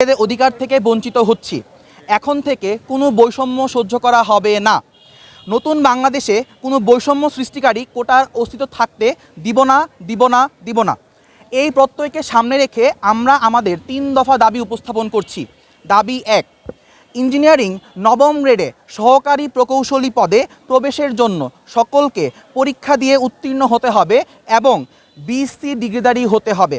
এদের অধিকার থেকে বঞ্চিত হচ্ছি। এখন থেকে কোনো বৈষম্য সহ্য করা হবে না। নতুন বাংলাদেশে কোনো বৈষম্য সৃষ্টিকারী কোটার অস্তিত্ব থাকতে দিব না দিব না দিব না। এই প্রত্যয়কে সামনে রেখে আমরা আমাদের তিন দফা দাবি উপস্থাপন করছি। দাবি এক, ইঞ্জিনিয়ারিং নবম গ্রেডে সহকারী প্রকৌশলী পদে প্রবেশের জন্য সকলকে পরীক্ষা দিয়ে উত্তীর্ণ হতে হবে এবং বিসি ডিগ্রিদারি হতে হবে।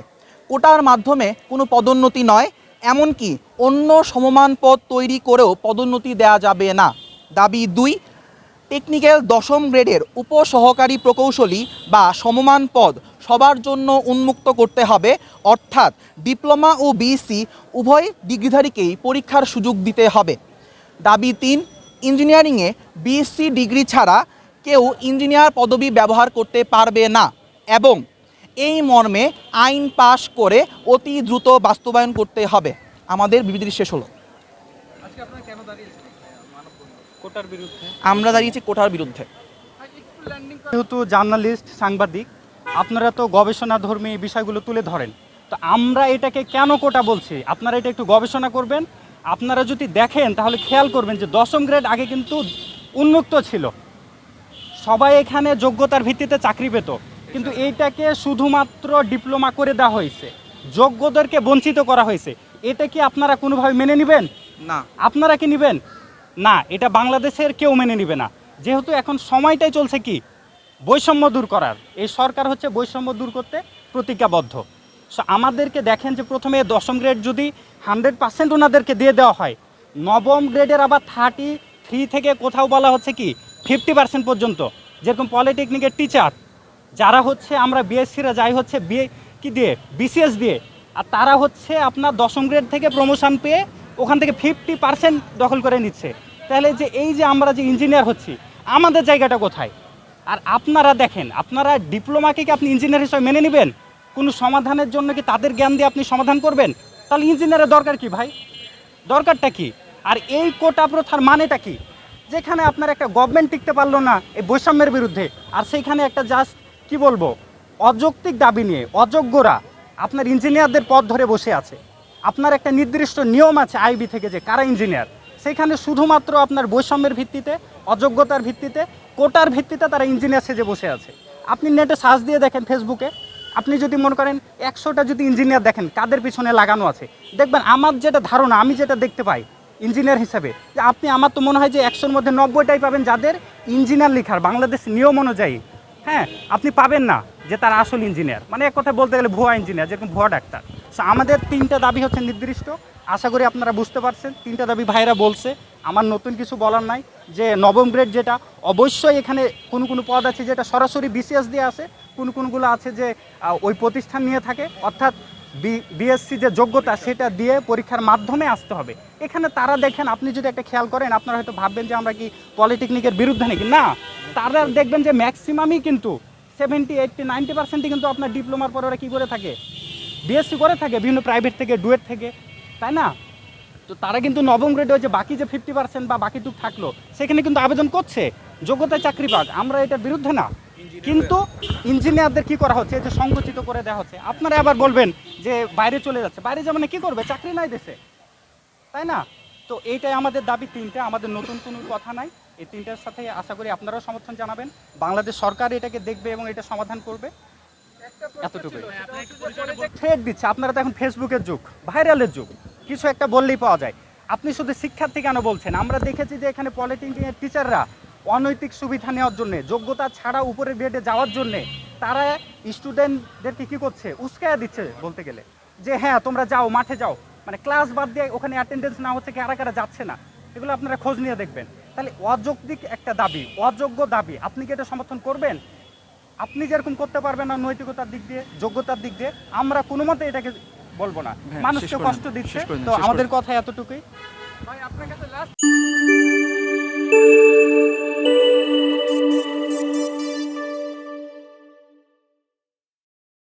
কোটার মাধ্যমে কোনো পদোন্নতি নয় এমনকি অন্য সমমান পদ তৈরি করেও পদোন্নতি দেওয়া যাবে না। দাবি দুই টেকনিক্যাল দশম গ্রেডের উপসহকারী প্রকৌশলী বা সমমান পদ সবার জন্য উন্মুক্ত করতে হবে, অর্থাৎ ডিপ্লোমা ও বিএসসি উভয় ডিগ্রিধারীকেই পরীক্ষার সুযোগ দিতে হবে। দাবি তিন, ইঞ্জিনিয়ারিংয়ে বিএসসি ডিগ্রি ছাড়া কেউ ইঞ্জিনিয়ার পদবি ব্যবহার করতে পারবে না এবং এই মর্মে আইন পাশ করে অতি দ্রুত বাস্তবায়ন করতে হবে। আমাদের বিবৃতি শেষ হলো। আজকে আপনারা কেন দাঁড়িয়েছেন? কোটার বিরুদ্ধে। আমরা দাঁড়িয়েছি কোটার বিরুদ্ধে। যেহেতু জার্নালিস্ট সাংবাদিক আপনারা তো গবেষণাধর্মী বিষয়গুলো তুলে ধরেন। তো আমরা এটাকে কেন কোটা বলছি? আপনারা এটা একটু গবেষণা করবেন। আপনারা যদি দেখেন তাহলে খেয়াল করবেন যে দশম গ্রেড আগে কিন্তু উন্মুক্ত ছিল। সবাই এখানে যোগ্যতার ভিত্তিতে চাকরি পেত। কিন্তু এইটাকে শুধুমাত্র ডিপ্লোমা করে দেওয়া হয়েছে। যোগ্যদেরকে বঞ্চিত করা হয়েছে। এটা কি আপনারা কোনোভাবে মেনে নেবেন? না। আপনারা কি নেবেন? না এটা বাংলাদেশের কেউ মেনে নেবে না। যেহেতু এখন সময়টাই চলছে কি? বৈষম্য দূর করার। এই সরকার হচ্ছে বৈষম্য দূর করতে প্রতিজ্ঞাবদ্ধ। সো আমাদেরকে দেখেন যে প্রথমে দশম গ্রেড যদি হান্ড্রেড পার্সেন্ট ওনাদেরকে দিয়ে দেওয়া হয় নবম গ্রেডের আবার থার্টি থ্রি থেকে কোথাও বলা হচ্ছে কি ফিফটি পার্সেন্ট পর্যন্ত। যেরকম পলিটেকনিকের টিচার যারা হচ্ছে আমরা বিএসসিরা যাই হচ্ছে বিএ কি দিয়ে? বিসিএস দিয়ে। আর তারা হচ্ছে আপনার দশম গ্রেড থেকে প্রমোশন পেয়ে ওখান থেকে ফিফটি পার্সেন্ট দখল করে নিচ্ছে। তাহলে যে এই যে আমরা যে ইঞ্জিনিয়ার হচ্ছি, আমাদের জায়গাটা কোথায়? আর আপনারা দেখেন, আপনারা ডিপ্লোমাকে কি আপনি ইঞ্জিনিয়ার হিসেবে মেনে নেবেন? কোনো সমাধানের জন্য কি তাদের জ্ঞান দিয়ে আপনি সমাধান করবেন? তাহলে ইঞ্জিনিয়ারের দরকার কি ভাই? দরকারটা কি? আর এই কোটা প্রথার মানেটা কি? যেখানে আপনার একটা গভর্নমেন্ট টিকতে পারল না এই বৈষম্যের বিরুদ্ধে, আর সেইখানে একটা জাস্ট কি বলব? অযৌক্তিক দাবি নিয়ে, অযোগ্যরা আপনার ইঞ্জিনিয়ারদের পথ ধরে বসে আছে। আপনার একটা নির্দিষ্ট নিয়ম আছে আইবি থেকে যে কারা ইঞ্জিনিয়ার? সেখানে শুধুমাত্র আপনার বৈষম্যের ভিত্তিতে, অযোগ্যতার ভিত্তিতে, কোটার ভিত্তিতে তারা ইঞ্জিনিয়ার সেজে বসে আছে। আপনি নেটে সার্চ দিয়ে দেখেন ফেসবুকে আপনি যদি মনে করেন একশোটা যদি ইঞ্জিনিয়ার দেখেন, কাদের পিছনে লাগানো আছে? দেখবেন আমার যেটা ধারণা, আমি যেটা দেখতে পাই ইঞ্জিনিয়ার হিসেবে, যে আপনি, আমার তো মনে হয় যে একশোর মধ্যে নব্বইটাই পাবেন যাদের ইঞ্জিনিয়ার লেখার, বাংলাদেশ নিয়ম অনুযায়ী। হ্যাঁ আপনি পাবেন না যে তার আসল ইঞ্জিনিয়ার। মানে এক কথা বলতে গেলে ভুয়া ইঞ্জিনিয়ার, যেরকম ভুয়া ডাক্তার। সো আমাদের তিনটা দাবি হচ্ছে নির্দিষ্ট। আশা করি আপনারা বুঝতে পারছেন। তিনটা দাবি ভাইরা বলছে। আমার নতুন কিছু বলার নাই যে নবম গ্রেড যেটা, অবশ্যই এখানে কোন কোন পদ আছে যেটা সরাসরি বিসিএস দিয়ে আছে কোন কোনগুলো আছে যে ওই প্রতিষ্ঠান নিয়ে থাকে। অর্থাৎ বিএসসি যে যোগ্যতা সেটা দিয়ে পরীক্ষার মাধ্যমে আসতে হবে। এখানে তারা দেখেন, আপনি যদি একটা খেয়াল করেন, আপনারা হয়তো ভাববেন যে আমরা কি পলিটেকনিকের বিরুদ্ধে নাকি? না, তারা দেখবেন যে ম্যাক্সিমামই কিন্তু সেভেন্টি এইটটি নাইনটি পার্সেন্টই কিন্তু আপনার ডিপ্লোমার পর ওরা কী করে থাকে? বিএসসি করে থাকে, বিভিন্ন প্রাইভেট থেকে ডুয়েট থেকে, তাই না? তো তারা কিন্তু নবম গ্রেডে যে বাকি যে ফিফটি পার্সেন্ট বা বাকিটুক থাকল, সেখানে কিন্তু আবেদন করছে। যোগ্যতায় চাকরি পাক, আমরা এটার বিরুদ্ধে না। কিন্তু ইঞ্জিনিয়ারদের কি করা হচ্ছে? এই যে সংকুচিত করে দেওয়া হচ্ছে। আপনারা আবার বলবেন যে বাইরে চলে যাচ্ছে। বাইরে যাবে না কি করবে? চাকরি নাই দেশে। তাই না? তো এইটাই আমাদের দাবি তিনটা। আমাদের নতুন কোনো কথা নাই। এই তিনটার সাথে আশা করি আপনারাও সমর্থন জানাবেন। বাংলাদেশ সরকার এটাকে দেখবে এবং এটা সমাধান করবে। এতটুকু থ্রেড দিচ্ছে। আপনারা তো এখন ফেসবুকের যুগ ভাইরালের যুগ। কিছু একটা বললেই পাওয়া যায়। আপনি শুধু শিক্ষার্থী কেন বলছেন? আমরা দেখেছি যে এখানে পলিটেকনিকের টিচাররা অনৈতিক সুবিধা নেওয়ার জন্য যোগ্যতা ছাড়া উপরের গ্রেডে যাওয়ার জন্য তারা স্টুডেন্টদেরকে কি করছে? উস্কায়া দিচ্ছে বলতে গেলে। যে হ্যাঁ তোমরা যাও মাঠে যাও। মানে ক্লাস বাদ দিয়ে ওখানে অ্যাটেন্ডেন্স না হচ্ছে কারা কারা যাচ্ছে না। এগুলো আপনারা খোঁজ নিয়ে দেখবেন। তাহলে অযৌক্তিক একটা দাবি অযোগ্য দাবি আপনি কি এটা সমর্থন করবেন? আপনি যেরকম করতে পারবেন না নৈতিকতার দিক দিয়ে যোগ্যতার দিক দিয়ে আমরা কোনো মতে এটাকে বলব না। হ্যাঁ, মানুষকে কষ্ট দিচ্ছে। তো আমাদের কথা এতটুকুই। ভাই আপনার কাছে লাস্ট